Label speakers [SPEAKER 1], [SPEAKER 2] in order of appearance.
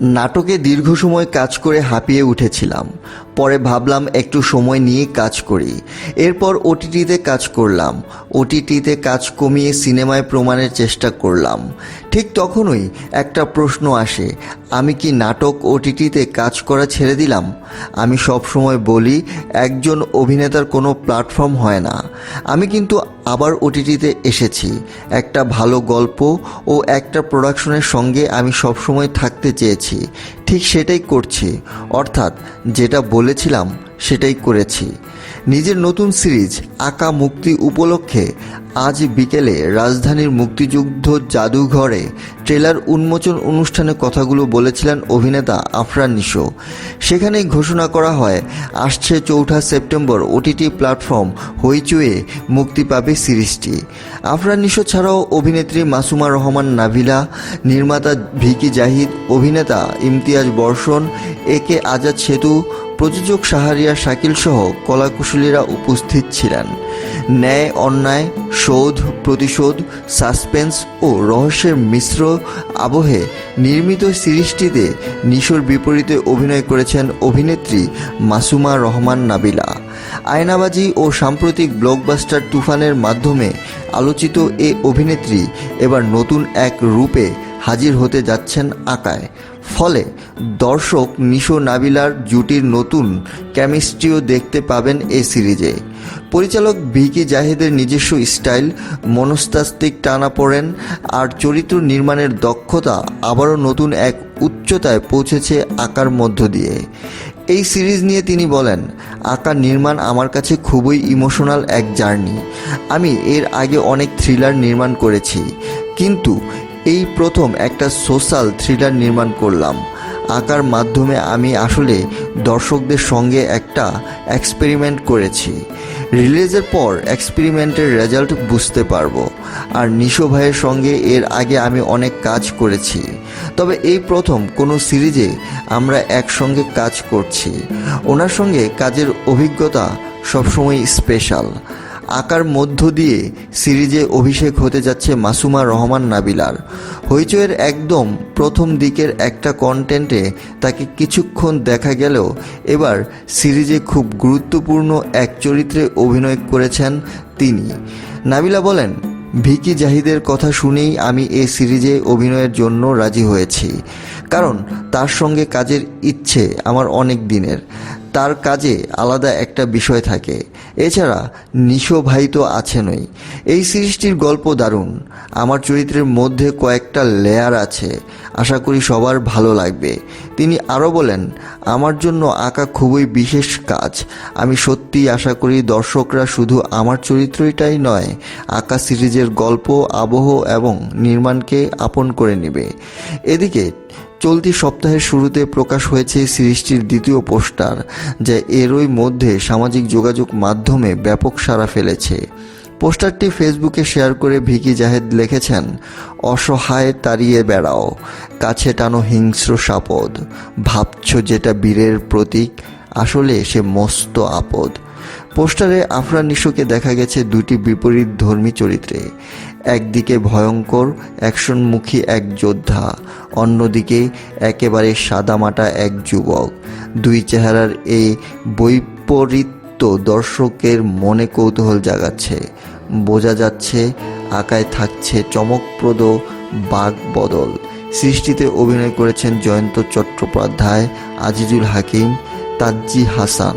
[SPEAKER 1] নাটকে দীর্ঘ সময় কাজ করে হাঁপিয়ে উঠেছিলাম। পরে ভাবলাম একটু সময় নিয়ে কাজ করি। এরপর ওটিটিতে কাজ করলাম। ওটিটিতে কাজ কমিয়ে সিনেমায় প্রমাণের চেষ্টা করলাম। ঠিক তখনই একটা প্রশ্ন আসে, আমি কি নাটক ওটিটিতে কাজ করা ছেড়ে দিলাম? আমি সব সময় বলি, একজন অভিনেতার কোনো প্ল্যাটফর্ম হয় না। আমি কিন্তু আবার ওটিটিতে এসেছি। একটা ভালো গল্প ও একটা প্রোডাকশনের সঙ্গে আমি সবসময় থাকতে চেয়েছি। ঠিক সেটাই করছি। অর্থাৎ যেটা বলেছিলাম, সেটাই করেছি। নিজের নতুন সিরিজ, আঁকা মুক্তি উপলক্ষে আজ বিকেলে রাজধানীর মুক্তিযুদ্ধ জাদুঘরে ট্রেলার উন্মোচন অনুষ্ঠানে কথাগুলো বলেছিলেন অভিনেতা আফরান নিশো। সেখানেই ঘোষণা করা হয়, আসছে চৌঠা সেপ্টেম্বর ওটিটি প্ল্যাটফর্ম হইচুয়ে মুক্তি পাবে সিরিজটি। আফরান নিশো ছাড়াও অভিনেত্রী মাসুমা রহমান নাভিলা, নির্মাতা ভিকি জাহিদ, অভিনেতা ইমতিয়াজ বর্ষণ, এ কে আজাদ সেতু প্রযোজক সাহারিয়া শাকিল সহ কলাকুশলীরা উপস্থিত ছিলেন। ন্যায়, অন্যায়, শোধ, প্রতিশোধ, সাসপেন্স ও রহস্যের মিশ্র আবহে নির্মিত সিরিজটিতে নিশোর বিপরীতে অভিনয় করেছেন অভিনেত্রী মাসুমা রহমান নাবিলা। আয়নাবাজি ও সাম্প্রতিক ব্লকবাস্টার তুফানের মাধ্যমে আলোচিত এ অভিনেত্রী এবার নতুন এক রূপে হাজির হতে যাচ্ছেন আঁকায়। ফলে দর্শক নিশো নাবিলার জুটির নতুন কেমিস্ট্রিও দেখতে পাবেন এ সিরিজে। পরিচালক ভিকি জাহিদের নিজস্ব স্টাইল, মনস্তাত্ত্বিক টানা পড়েন আর চরিত্র নির্মাণের দক্ষতা আবারও নতুন এক উচ্চতায় পৌঁছেছে আঁকার মধ্য দিয়ে। এই সিরিজ নিয়ে তিনি বলেন আঁকা নির্মাণ আমার কাছে খুবই ইমোশনাল এক জার্নি আমি এর আগে অনেক থ্রিলার নির্মাণ করেছি। কিন্তু এই প্রথম একটা সোশ্যাল থ্রিলার নির্মাণ করলাম। আঁকার মাধ্যমে আমি আসলে দর্শকদের সঙ্গে একটা এক্সপেরিমেন্ট করেছি। রিলিজের পর এক্সপেরিমেন্টের রেজাল্ট বুঝতে পারব। আর নিশো ভাইয়ের সঙ্গে এর আগে আমি অনেক কাজ করেছি। তবে এই প্রথম কোনো সিরিজে আমরা একসঙ্গে কাজ করছি। ওনার সঙ্গে কাজের অভিজ্ঞতা সবসময় স্পেশাল আঁকার মধ্য দিয়ে সিরিজে অভিষেক হতে যাচ্ছে মাসুমা রহমান নাবিলার। হইচয়ের একদম প্রথম দিকের একটা কন্টেন্টে তাকে কিছুক্ষণ দেখা গেলেও এবার সিরিজে খুব গুরুত্বপূর্ণ এক চরিত্রে অভিনয় করেছেন তিনি। নাবিলা বলেন, ভিকি জাহিদের কথা শুনেই আমি এ সিরিজে অভিনয়ের জন্য রাজি হয়েছি। কারণ তার সঙ্গে কাজের ইচ্ছে আমার অনেক দিনের। তার কাজে আলাদা একটা বিষয় থাকে। এছাড়া নিশো ভাই তো আছেনই এই সিরিজটির গল্প দারুণ। আমার চরিত্রের মধ্যে কয়েকটা লেয়ার আছে। আশা করি সবার ভালো লাগবে। তিনি আরও বলেন, আমার জন্য আঁকা খুবই বিশেষ কাজ। আমি সত্যিই আশা করি দর্শকরা শুধু আমার চরিত্রটাই নয়, আঁকা সিরিজের গল্প, আবহ এবং নির্মাণকে আপন করে নেবে। এদিকে চলতি সপ্তাহের শুরুতে প্রকাশ হয়েছে সিরিজটির দ্বিতীয় পোস্টার, যা এরই মধ্যে সামাজিক যোগাযোগ মাধ্যমে ব্যাপক সাড়া ফেলেছে। পোস্টারটি ফেসবুকে শেয়ার করে ভিকি জাহেদ লিখেছেন, অসহায় তাড়িয়ে বেড়াও, কাছে টানো হিংস্র সাপদ। ভাবছ যেটা বীরের প্রতীক, আসলে সে মস্ত আপদ। পোস্টারে আফরান নিশোকে দেখা গেছে দুটি বিপরীত ধর্মী চরিত্রে। একদিকে ভয়ঙ্কর, অ্যাকশনমুখী এক যোদ্ধা, অন্যদিকে একেবারে সাদামাটা এক যুবক। দুই চেহারার এই বৈপরীত্য দর্শকের মনে কৌতূহল জাগাচ্ছে। বোঝা যাচ্ছে, আঁকায় থাকছে চমকপ্রদ বাঘ বদল সৃষ্টিতে অভিনয় করেছেন জয়ন্ত চট্টোপাধ্যায়, আজিজুল হাকিম, তাজ্জি হাসান।